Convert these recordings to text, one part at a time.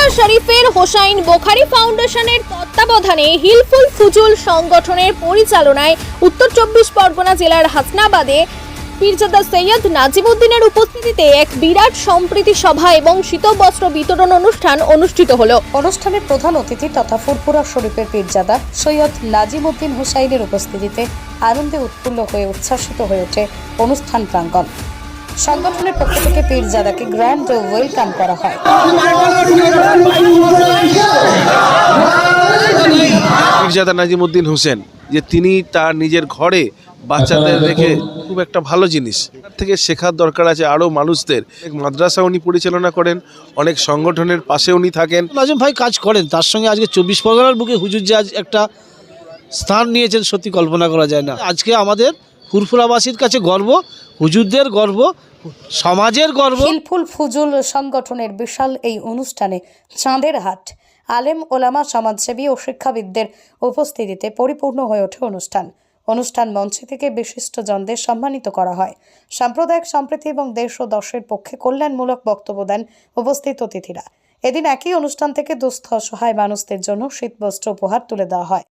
ফুরফুরা শরীফের হোসাইন বোখারি ফাউন্ডেশনের তত্ত্বাবধানে হিলফুল ফুজুল সংগঠনের পরিচালনায় উত্তর চব্বিশ পরগনা জেলার হাসনাবাদে পীরজাদা সৈয়দ নাজিমুদ্দিনের উপস্থিতিতে এক বিরাট সম্প্রীতি সভা এবং শীতবস্ত্র বিতরণ অনুষ্ঠান অনুষ্ঠিত হলো। অনুষ্ঠানে প্রধান অতিথি তথা ফুরফুরা শরীফের পীরজাদা সৈয়দ নাজিমুদ্দিন হুসাইনের উপস্থিতিতে আনন্দে উৎফুল্ল হয়ে উচ্ছ্বাসিত হয়ে ওঠে অনুষ্ঠান প্রাঙ্গণ। সংগঠনের পক্ষ থেকে পীরজাদাকে গ্র্যান্ড ওয়েলকাম করা হয়। পীরজাদা নাজিমুদ্দিন হোসেন যে তিনি তার নিজের ঘরে বাচ্চাদের রেখে খুব একটা ভালো জিনিস। তার থেকে শেখার দরকার আছে আরও মানুষদের। এক মাদ্রাসা উনি পরিচালনা করেন অনেক সংগঠনের পাশে উনি থাকেন। নাজিম ভাই কাজ করেন তার সঙ্গে আজকে চব্বিশ পরগনার বুকে হুজুর যে আজ একটা স্থান নিয়েছেন সত্যি কল্পনা করা যায় না। আজকে আমাদের ফুরফুরাবাসীর কাছে গর্ব হুজুরদের গর্ব সমাজের গর্ব? হিলফুল ফুজুল সংগঠনের বিশাল এই অনুষ্ঠানে চাঁদের হাট। আলেম ওলামা, সমাজসেবী ও শিক্ষাবিদদের উপস্থিতিতে পরিপূর্ণ হয়ে ওঠে অনুষ্ঠান। অনুষ্ঠান মঞ্চে থেকে বিশিষ্টজনদের সম্মানিত করা হয়। সাম্প্রদায়িক সম্প্রীতি এবং দেশ ও দশের পক্ষে কল্যাণমূলক বক্তব্য দেন উপস্থিত অতিথিরা। এদিন একই অনুষ্ঠান থেকে দুস্থ অসহায় মানুষদের জন্য শীতবস্ত্র উপহার তুলে দেওয়া হয়।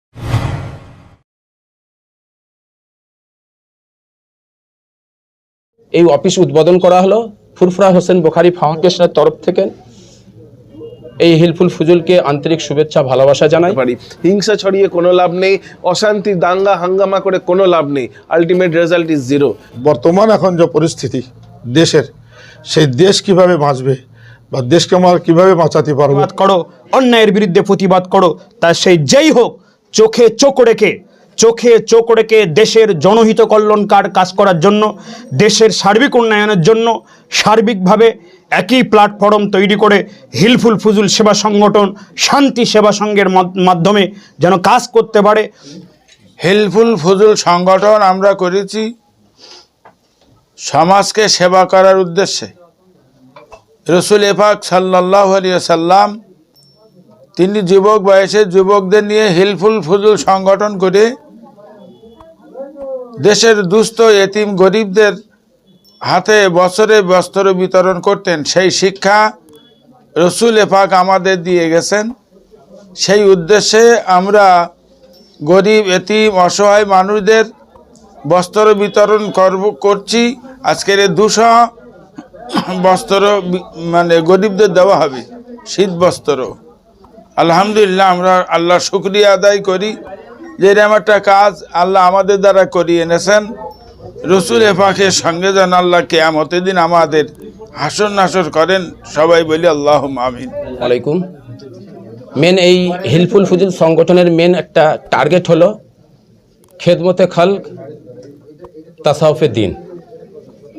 এই অফিস উদ্বোধন করা হলো ফুরফুরা হোসেন বোখারি ফাউন্ডেশনের তরফ থেকে। এই হিলফুল ফুজুলকে আন্তরিক শুভেচ্ছা ভালোবাসা জানাই। পারি। হিংসা ছড়িয়ে কোনো লাভ নেই অশান্তি দাঙ্গা হাঙ্গামা করে কোনো লাভ নেই। আলটিমেট রেজাল্ট ইজ জিরো বর্তমান এখন যে পরিস্থিতি দেশের সেই দেশ কীভাবে বাঁচবে বা দেশকে আমরা কীভাবে বাঁচাতে পারব? করো অন্যায়ের বিরুদ্ধে প্রতিবাদ করো তা সেই যেই হোক চোখে চোখ রেখে চোখে চোখ রেখে দেশের জনহিত কল্যাণকার কাজ করার জন্য, দেশের সার্বিক উন্নয়নের জন্য সার্বিকভাবে একই প্ল্যাটফর্ম তৈরি করে হিলফুল ফুজুল সেবা সংগঠন, শান্তি সেবা সংঘের মাধ্যমে যেন কাজ করতে পারে। হেল্পফুল ফজল সংগঠন আমরা করেছি সমাজকে সেবা করার উদ্দেশ্যে। রসুল এফাক সাল্লাহ সাল্লাম তিনি যুবক বয়সে যুবকদের নিয়ে হেল্পফুল ফজল সংগঠন করে দেশের দুস্থ এতিম গরিবদের হাতে বছরে বস্ত্র বিতরণ করতেন। সেই শিক্ষা রসুল এফাক আমাদের দিয়ে গেছেন। সেই উদ্দেশ্যে আমরা গরিব, এতিম, অসহায় মানুষদের বস্ত্র বিতরণ করব, করছি। আজকের দুশো বস্ত্র মানে গরিবদের দেওয়া হবে, শীত বস্ত্র। আলহামদুলিল্লাহ আমরা আল্লাহ শুক্রিয়া আদায় করি। যে এরকম একটা কাজ আল্লাহ আমাদের দ্বারা করিয়ে এনেছেন, রসুল এফাকের সঙ্গে যেন আল্লাহ কেয়ামতের দিন আমাদের হাসর নাসর করেন, সবাই বলি আল্লাহ আমিন। আলাইকুম মেন এই হিলফুল ফুজুল সংগঠনের মেন একটা টার্গেট হলো খেদমতে খাল তাসাউফে দিন।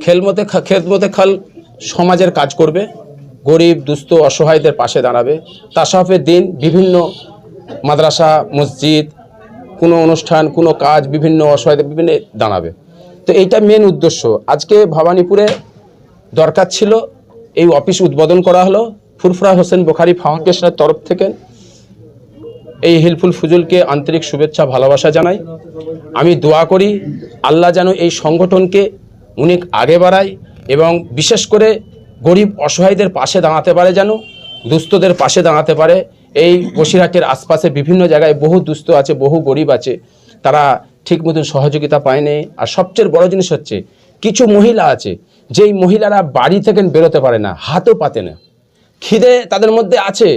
খেলমতে খেদমতে খাল সমাজের কাজ করবে, গরিব, দুস্থ, অসহায়দের পাশে দাঁড়াবে। তাসাউফের দিন বিভিন্ন মাদ্রাসা, মসজিদ কোনো অনুষ্ঠান, কোনো কাজ, বিভিন্ন অসহায়দের বিভিন্ন দাঁড়াবে। তো এইটা মেন উদ্দেশ্য। আজকে ভবানীপুরে দরকার ছিল এই অফিস উদ্বোধন করা হলো। ফুরফুরা হোসেন বোখারি ফাউন্ডেশনের তরফ থেকে এই হিলফুল ফুজুলকে আন্তরিক শুভেচ্ছা, ভালোবাসা জানাই। আমি দোয়া করি আল্লাহ যেন এই সংগঠনকে অনেক আগে বাড়ায় এবং বিশেষ করে গরিব অসহায়দের পাশে দাঁড়াতে পারে যেন, দুস্থদের পাশে দাঁড়াতে পারে। এই বসিরহাটের আশপাশে বিভিন্ন জায়গায় বহু দুস্থ আছে, বহু গরিব আছে। তারা ঠিক মতন সহযোগিতা পায়নি। আর সবচেয়ে বড় জিনিস হচ্ছে, কিছু মহিলা আছে, যেই মহিলারা বাড়ি থেকে বেরোতে পারে না, হাতও পাতে না। খিদে তাদের মধ্যে আছে,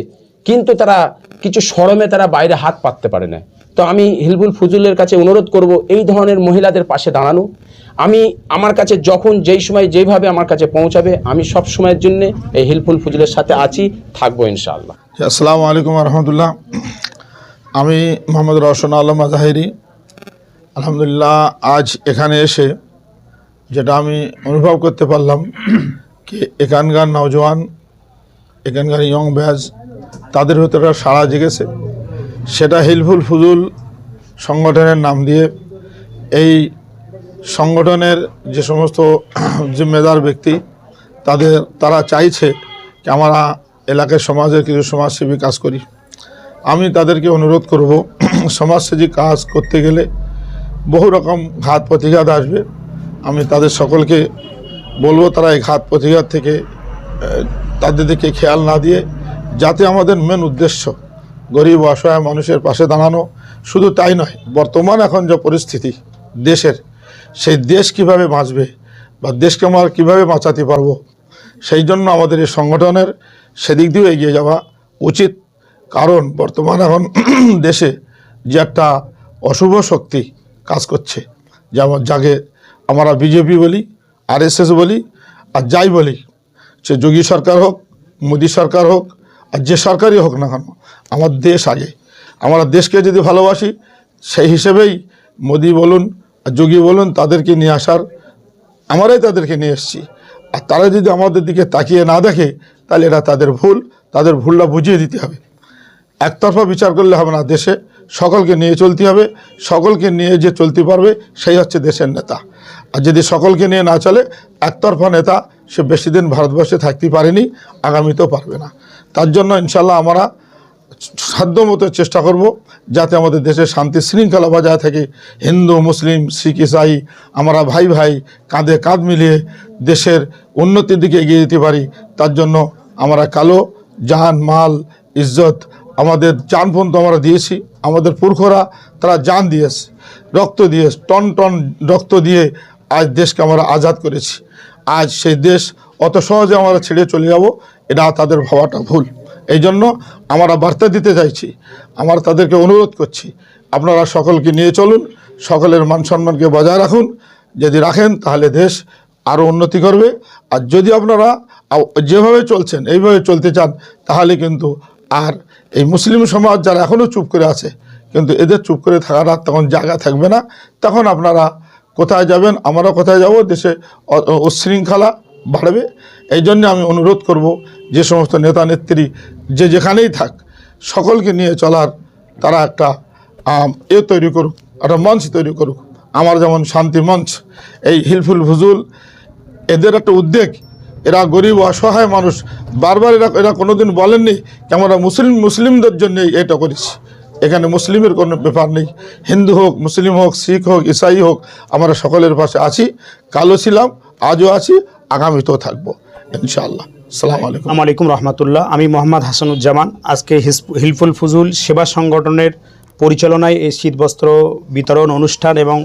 কিন্তু তারা কিছু সরমে তারা বাইরে হাত পাততে পারে না। তো আমি হিলবুল ফুজুলের কাছে অনুরোধ করব, এই ধরনের মহিলাদের পাশে দাঁড়ানো। আমি আমার কাছে যখন যেই সময় যেইভাবে আমার কাছে পৌঁছাবে, আমি সব সময়ের জন্যে এই হিলফুল ফুজুলের সাথে আছি, থাকব ইনশাআল্লাহ। আসসালামু আলাইকুম রহমতুল্লাহ আমি মোহাম্মদ রওশন আলম আজাহেরি। আলহামদুলিল্লাহ, আজ এখানে এসে যেটা আমি অনুভব করতে পারলাম কি এখানকার নওজোয়ান, এখানকার ইয়ং ব্যাজ, তাদের ভেতরে সাড়া জেগেছে। সেটা হিলফুল ফুজুল সংগঠনের নাম দিয়ে এই সংগঠনের যে সমস্ত জিম্মেদার ব্যক্তি, তাদের, তারা চাইছে যে আমরা এলাকার সমাজের কিছু সমাজসেবী কাজ করি। আমি তাদেরকে অনুরোধ করব, সমাজসেবী কাজ করতে গেলে বহু রকম ঘাত প্রতিঘাত আসবে। আমি তাদের সকলকে বলব, তারা এই ঘাত প্রতিঘাত থেকে তাদের দিকে খেয়াল না দিয়ে যাতে আমাদের মেন উদ্দেশ্য গরিব অসহায় মানুষের পাশে দাঁড়ানো, শুধু তাই নয়, বর্তমান এখন যে পরিস্থিতি দেশের, সেই দেশ কীভাবে বাঁচবে বা দেশকে আমরা কীভাবে বাঁচাতে পারব সেই জন্য আমাদের এই সংগঠনের সেদিক দিয়েও এগিয়ে যাওয়া উচিত। কারণ বর্তমান এখন দেশে যে একটা অশুভ শক্তি কাজ করছে, যেমন যাকে আমরা বিজেপি বলি, আরএসএস বলি, আর যাই বলি, সে যোগী সরকার হোক, মোদী সরকার হোক, আর যে সরকারই হোক না কেন, আমার দেশ আগে। আমরা দেশকে যদি ভালোবাসি, সেই হিসেবেই মোদী বলুন আর যোগী বলুন, তাদেরকে নিয়ে আসার, আমরাই তাদেরকে নিয়ে এসেছি। আর তারা যদি আমাদের দিকে তাকিয়ে না দেখে, তাহলে এটা তাদের ভুল। তাদের ভুলটা বুঝিয়ে দিতে হবে। একতরফা বিচার করলে হবে না দেশে। সকলকে নিয়ে চলতে হবে। সকলকে নিয়ে যে চলতে পারবে, সেই হচ্ছে দেশের নেতা। আর যদি সকলকে নিয়ে না চলে, একতরফা নেতা সে বেশি দিন ভারতবর্ষে থাকতে পারেনি, আগামীতেও পারবে না। তার জন্য ইনশাল্লাহ আমরা সাধ্যমতো চেষ্টা করব যাতে আমাদের দেশে শান্তি শৃঙ্খলা বজায় থাকে। হিন্দু, মুসলিম, শিখ, ইসাই, আমরা ভাই ভাই, কাঁধে কাঁধ মিলিয়ে দেশের উন্নতির দিকে এগিয়ে যেতে পারি। তার জন্য আমরা কালো জান মাল, ইজ্জত, আমাদের জান পর্যন্ত আমরা দিয়েছি, আমাদের পুরখরা তারা জান দিয়েছে, রক্ত দিয়ে, টন টন রক্ত দিয়ে আজ দেশকে আমরা আজাদ করেছি। আজ সেই দেশ অত সহজে আমরা ছেড়ে চলে যাব, এটা তাদের ভাবাটা ভুল। এই জন্য আমরা বার্তা দিতে চাইছি, আমরা তাদেরকে অনুরোধ করছি, আপনারা সকলকে নিয়ে চলুন, সকলের মান সম্মানকে বজায় রাখুন, যদি রাখেন তাহলে দেশ আরও উন্নতি করবে। আর যদি আপনারা যেভাবে চলছেন, এইভাবে চলতে চান, তাহলে কিন্তু আর এই মুসলিম সমাজ যারা এখনও চুপ করে আছে, কিন্তু এদের চুপ করে থাকার তখন জায়গা থাকবে না। তখন আপনারা কোথায় যাবেন আমরা কোথায় যাব, দেশে উচ্ছৃঙ্খলা বাড়বে। এই জন্য আমি অনুরোধ করব যে সমস্ত নেতা নেত্রী, যে যেখানেই থাক, সকলকে নিয়ে চলার তারা একটা এ তৈরি করুক, একটা মঞ্চ তৈরি করুক। আমার যেমন শান্তি মঞ্চ, এই হিলফুল ফুজুল, এদের একটা উদ্বেগ। এরা গরিব, অসহায় মানুষ, বারবার এরা এরা কোনোদিন বলেননি যে আমরা মুসলিম, মুসলিমদের জন্য এটা করেছি। এখানে মুসলিমের কোনো ব্যাপার নেই। হিন্দু হোক, মুসলিম হোক, শিখ হোক, ইসাই হোক, আমরা সকলের পাশে আছি। কালো ছিলাম, আজও আছি। আগামীতেও থাকব, ইনশাআল্লাহ। সালাম আলাইকুম। আলাইকুম রহমতুল্লাহ। আমি মোহাম্মদ হাসানুজ্জামান। আজকে হিলফুল ফুজুল সেবা সংগঠনের পরিচালনায় এই শীতবস্ত্র বিতরণ অনুষ্ঠান এবং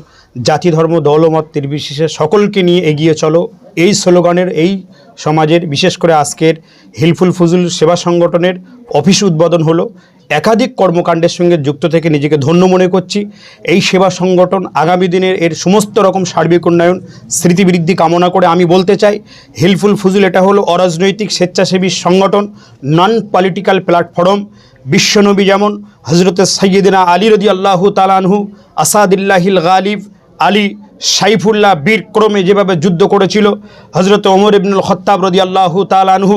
জাতি ধর্ম দৌলমত নির্বিশেষে সকলকে নিয়ে এগিয়ে চলো। এই স্লোগানের এই সমাজের, বিশেষ করে আজকের হিলফুল ফুজুল সেবা সংগঠনের অফিস উদ্বোধন হলো। একাধিক কর্মকাণ্ডের সঙ্গে যুক্ত থেকে নিজেকে ধন্য মনে করছি। এই সেবা সংগঠন আগামী দিনের এর সমস্ত রকম সার্বিক উন্নয়ন, স্মৃতিবৃদ্ধি কামনা করে আমি বলতে চাই হিলফুল ফুজুল এটা হলো অরাজনৈতিক স্বেচ্ছাসেবী সংগঠন নন পলিটিক্যাল প্ল্যাটফর্ম বিশ্বনবী যেমন হজরত সৈয়দিনা আলী রদি আল্লাহ তালানহু আসাদিল্লাহিল গালিব আলী সাইফুল্লাহ বীর ক্রমে যেভাবে যুদ্ধ করেছিল হজরত ওমর ইবনুল খত্তাব রদি আল্লাহ তালানহু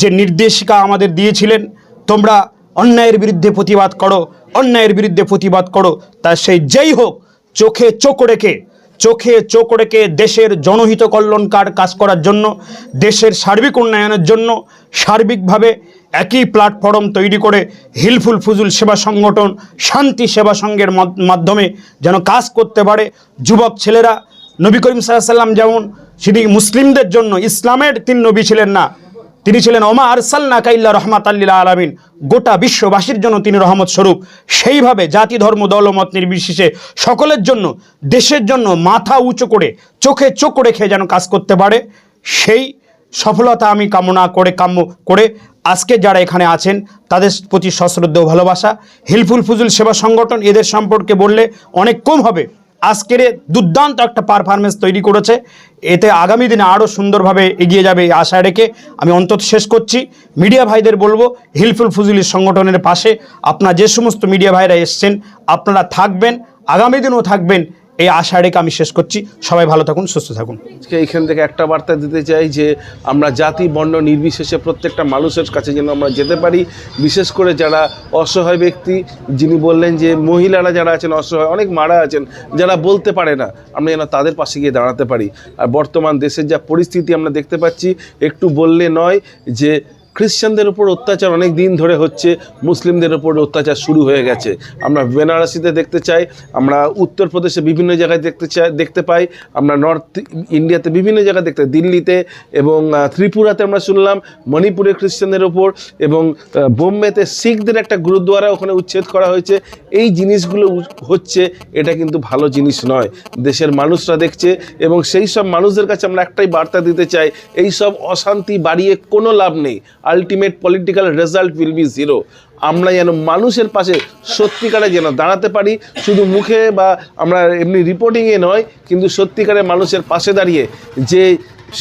যে নির্দেশিকা আমাদের দিয়েছিলেন, তোমরা অন্যায়ের বিরুদ্ধে প্রতিবাদ করো, অন্যায়ের বিরুদ্ধে প্রতিবাদ করো, তা সেই যেই হোক, চোখে চোখ রেখে, চোখে চোখ রেখে দেশের জনহিত কল্যাণকার কাজ করার জন্য, দেশের সার্বিক উন্নয়নের জন্য, সার্বিকভাবে একই প্ল্যাটফর্ম তৈরি করে হিলফুল ফুজুল সেবা সংগঠন শান্তি সেবা সংঘের মাধ্যমে যেন কাজ করতে পারে। যুবক ছেলেরা, নবী করিম সাল্লাম যেমন শুধু মুসলিমদের জন্য ইসলামের তিন নবী ছিলেন না, তিনি ছিলেন ওমা আরসাল্লা কাইল্লা রহমাত আল্লিল্লা আলমিন। গোটা বিশ্ববাসীর জন্য তিনি রহমত স্বরূপ। সেইভাবে জাতি, ধর্ম দলমত নির্বিশেষে সকলের জন্য, দেশের জন্য মাথা উঁচু করে, চোখে চোখ রেখে যেন কাজ করতে পারে। সেই সফলতা আমি কামনা করে, কাম্য করে আজকে যারা এখানে আছেন, তাদের প্রতি সশ্রদ্ধ ভালোবাসা। হিলফুল ফুজুল সেবা সংগঠন এদের সম্পর্কে বললে অনেক কম হবে। আজকের দুর্দান্ত একটা পারফরমেন্স তৈরি করেছে। এতে আগামী দিনে আরও সুন্দরভাবে এগিয়ে যাবে এই আশা রেখে আমি অন্তত শেষ করছি। মিডিয়া ভাইদের বলব, হিলফুল ফুজুলি সংগঠনের পাশে আপনার যে সমস্ত মিডিয়া ভাইরা এসছেন, আপনারা থাকবেন, আগামী দিনও থাকবেন এই আশা রেখে আমি শেষ করছি। সবাই ভালো থাকুন, সুস্থ থাকুন। এইখান থেকে একটা বার্তা দিতে চাই যে, আমরা জাতি, বর্ণ নির্বিশেষে প্রত্যেকটা মানুষের কাছে যেন আমরা যেতে পারি। বিশেষ করে যারা অসহায় ব্যক্তি, যিনি বললেন যে, মহিলারা যারা আছেন, অসহায়, অনেক মারা আছেন, যারা বলতে পারে না, আমরা যেন তাদের পাশে গিয়ে দাঁড়াতে পারি। আর বর্তমান দেশের যা পরিস্থিতি আমরা দেখতে পাচ্ছি, একটু বললে নয় যে খ্রিশ্চানদের উপর অত্যাচার অনেক দিন ধরে হচ্ছে, মুসলিমদের উপর অত্যাচার শুরু হয়ে গেছে। আমরা বেনারসিতে দেখতে চাই, আমরা উত্তরপ্রদেশে বিভিন্ন জায়গায় দেখতে চাই, দেখতে পাই, আমরা নর্থ ইন্ডিয়াতে বিভিন্ন জায়গায় দেখতে দিল্লিতে এবং ত্রিপুরাতে আমরা শুনলাম, মণিপুরে খ্রিশ্চানদের ওপর এবং বোম্বেতে শিখদের একটা গুরুদ্বারা ওখানে উচ্ছেদ করা হয়েছে। এই জিনিসগুলো হচ্ছে, এটা কিন্তু ভালো জিনিস নয়। দেশের মানুষরা দেখছে এবং সেই সব মানুষদের কাছে আমরা একটাই বার্তা দিতে চাই, এই সব অশান্তি বাড়িয়ে কোনো লাভ নেই। Ultimate political result will be zero আমরা যেন মানুষের পাশে সত্যিকারে যেন দাঁড়াতে পারি, শুধু মুখে বা আমরা এমনি রিপোর্টিংয়ে নয়, কিন্তু সত্যিকারে মানুষের পাশে দাঁড়িয়ে যে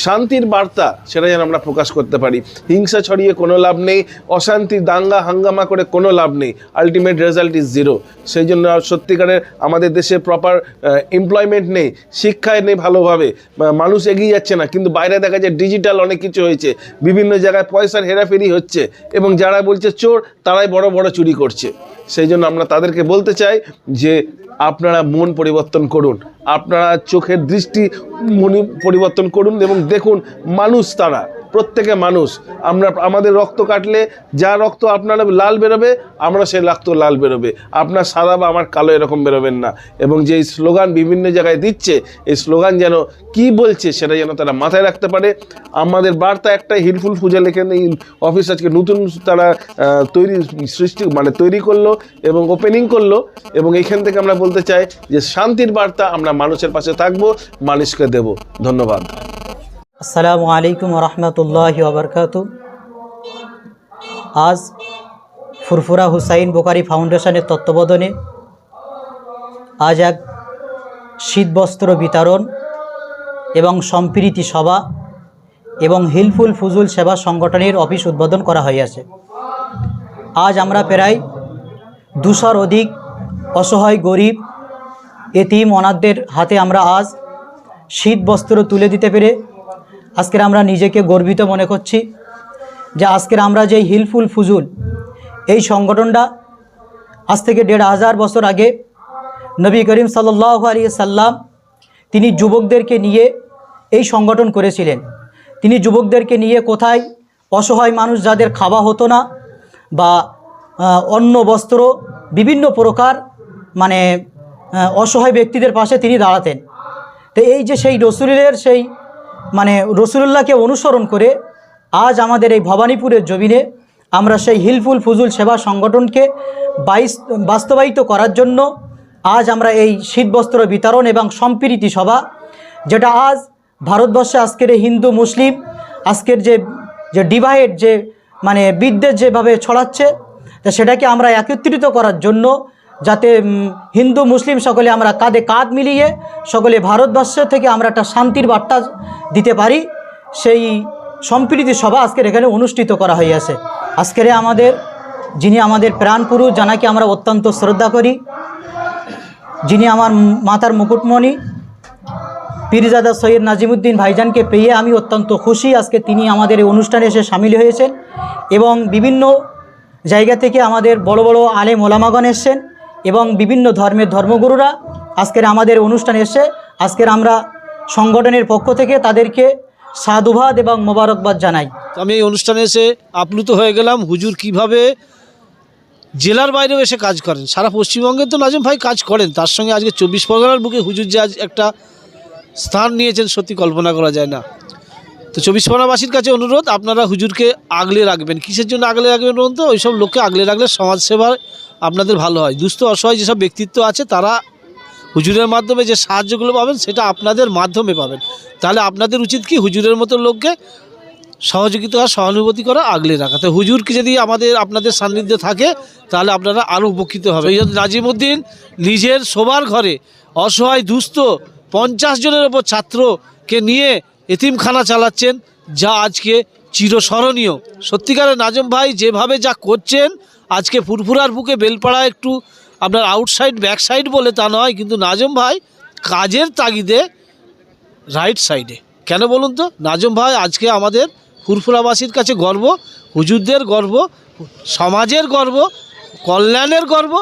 শান্তির বার্তা সেটা যেন আমরা প্রকাশ করতে পারি। হিংসা ছড়িয়ে কোনো লাভ নেই, অশান্তি দাঙ্গা হাঙ্গামা করে কোনো লাভ নেই। আলটিমেট রেজাল্ট ইজ জিরো সেই জন্য সত্যিকারের আমাদের দেশে প্রপার এমপ্লয়মেন্ট নেই শিক্ষায় নেই ভালোভাবে। মানুষ এগিয়ে যাচ্ছে না, কিন্তু বাইরে দেখা যায় ডিজিটাল অনেক কিছু হয়েছে। বিভিন্ন জায়গায় পয়সার হেরাফেরি হচ্ছে এবং যারা বলছে চোর, তারাই বড় বড় চুরি করছে। সেই জন্য আমরা তাদেরকে বলতে চাই যে আপনারা মন পরিবর্তন করুন। আপনারা চোখের দৃষ্টি মনি, পরিবর্তন করুন এবং দেখুন মানুষ তারা। প্রত্যেকে মানুষ। আমরা, আমাদের রক্ত কাটলে যা রক্ত আপনার লাল বেরোবে, আমরা সেই রক্ত লাল বেরোবে। আপনার সাদা বা আমার কালো এরকম বেরোবেন না। এবং যে স্লোগান বিভিন্ন জায়গায় দিচ্ছে, এই স্লোগান যেন কি বলছে সেটা যেন তারা মাথায় রাখতে পারে। আমাদের বার্তা একটাই, হিলফুল পূজা লেখেন এই অফিস আজকে নতুন তারা তৈরি সৃষ্টি মানে তৈরি করল এবং ওপেনিং করল। এবং এইখান থেকে আমরা বলতে চাই যে শান্তির বার্তা আমরা মানুষের পাশে থাকব, মানুষকে দেব। ধন্যবাদ। আসসালামু আলাইকুম রহমতুল্লাহ ওবরকাত আজ ফুরফুরা হুসাইন বোকারি ফাউন্ডেশনের তত্ত্বাবধানে আজ এক শীতবস্ত্র বিতরণ এবং সম্প্রীতি সভা এবং হিলফুল ফুজুল সেবা সংগঠনের অফিস উদ্বোধন করা হইয়াছে। আজ আমরা প্রায় দুশোর অধিক অসহায়, গরিব, এতিম অনাথদের হাতে আমরা আজ শীত বস্ত্র তুলে দিতে পেরে আজকের আমরা নিজেকে গর্বিত মনে করছি যে আজকের আমরা যে হিলফুল ফুজুল, এই সংগঠনটা আজ থেকে দেড় হাজার বছর আগে নবী করিম সাল্লাহ আলী সাল্লাম তিনি যুবকদেরকে নিয়ে এই সংগঠন করেছিলেন। তিনি যুবকদেরকে নিয়ে কোথায় অসহায় মানুষ যাদের খাওয়া হতো না বা অন্ন, বস্ত্র বিভিন্ন প্রকার মানে অসহায় ব্যক্তিদের পাশে তিনি দাঁড়াতেন। তো এই যে সেই রসুলের সেই মানে রসুলুল্লাহকে অনুসরণ করে আজ আমাদের এই ভবানীপুরের জমিনে আমরা সেই হিলফুল ফুজুল সেবা সংগঠনকে বাইস বাস্তবায়িত করার জন্য আজ আমরা এই শীতবস্ত্র বিতরণ এবং সম্প্রীতি সভা, যেটা আজ ভারতবর্ষে আজকের হিন্দু মুসলিম, আজকের যে যে ডিভাইড যে মানে বিদ্বেষ যেভাবে ছড়াচ্ছে, তা সেটাকে আমরা একত্রিত করার জন্য যাতে হিন্দু, মুসলিম সকলে আমরা কাঁধে কাঁধ মিলিয়ে সকলে ভারতবর্ষ থেকে আমরা একটা শান্তির বার্তা দিতে পারি, সেই সম্প্রীতি সভা আজকের এখানে অনুষ্ঠিত করা হইয়াছে। আজকের আমাদের, যিনি আমাদের প্রাণপুরুষ জানাকে আমরা অত্যন্ত শ্রদ্ধা করি, যিনি আমার মাতার মুকুটমণি, পীরজাদা সৈয়দ নাজিমুদ্দিন ভাইজানকে পেয়ে আমি অত্যন্ত খুশি, আজকে তিনি আমাদের এই অনুষ্ঠানে এসে সামিল হয়েছেন এবং বিভিন্ন জায়গা থেকে আমাদের বড় বড় আলেম ওলামাগণ এসছেন। এবং বিভিন্ন ধর্মের ধর্মগুরুরা আজকের আমাদের অনুষ্ঠানে এসে আজকের আমরা সংগঠনের পক্ষ থেকে তাদেরকে সাধুবাদ এবং মোবারকবাদ জানাই। আমি এই অনুষ্ঠানে এসে আপ্লুত হয়ে গেলাম। হুজুর কীভাবে জেলার বাইরেও এসে কাজ করেন? সারা পশ্চিমবঙ্গে তো নাজম ভাই কাজ করেন। তার সঙ্গে আজকে চব্বিশ পরগনার বুকে হুজুর যে আজ একটা স্থান নিয়েছেন, সত্যি কল্পনা করা যায় না। তো চব্বিশ পরগনাবাসীর কাছে অনুরোধ, আপনারা হুজুরকে আগলে রাখবেন। কিসের জন্য আগলে রাখবেন বলুন তো? ওইসব লোককে আগলে রাখলে সমাজসেবার আপনাদের ভালো হয়। দুস্থ, অসহায় যেসব ব্যক্তিত্ব আছে, তারা হুজুরের মাধ্যমে যে সাহায্যগুলো পাবেন, সেটা আপনাদের মাধ্যমে পাবেন। তাহলে আপনাদের উচিত কি? হুজুরের মতো লোককে সহযোগিতা সহানুভূতি করা, আগলে রাখা। তো হুজুরকে যদি আমাদের, আপনাদের সান্নিধ্যে থাকে, তাহলে আপনারা আরও উপকৃত হবে নাজিমুদ্দিন নিজের শোবার ঘরে অসহায়, দুস্থ পঞ্চাশ জনের ওপর ছাত্রকে নিয়ে এতিমখানা চালাচ্ছেন, যা আজকে চিরস্মরণীয়। সত্যিকারের নাজম ভাই যেভাবে যা করছেন, আজকে ফুরফুরার বুকে বেলপাড়া একটু আপনার আউটসাইড ব্যাক সাইড বলে তা নয়, কিন্তু নাজম ভাই কাজের তাগিদে রাইট সাইডে কেন বলুন তো? নাজম ভাই আজকে আমাদের ফুরফুরাবাসীর কাছে গর্ব, হুজুরদের গর্ব, সমাজের গর্ব, কল্যাণের গর্ব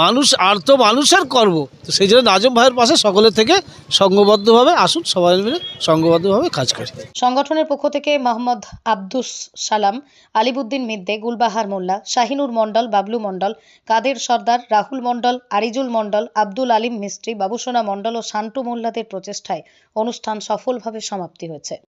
মানুষ আর তো মানুষের করব তো সেই জন্য নাজম ভাইয়ের পাশে সকলের থেকে সঙ্গবদ্ধভাবে আসুন, সবাই মিলে সঙ্গবদ্ধভাবে কাজ করি। সংগঠনের পক্ষ থেকে মোহাম্মদ আব্দুস সালাম আলিবুদ্দিন মিদ্দে, গুলবাহার মোল্লা, শাহিনুর মণ্ডল, বাবলু মণ্ডল, কাদের সর্দার, রাহুল মণ্ডল, আরিজুল মণ্ডল, আব্দুল আলিম মিস্ত্রি, বাবুসোনা মণ্ডল ও শান্টু মোল্লাদের প্রচেষ্টায় অনুষ্ঠান সফলভাবে সমাপ্তি হয়েছে।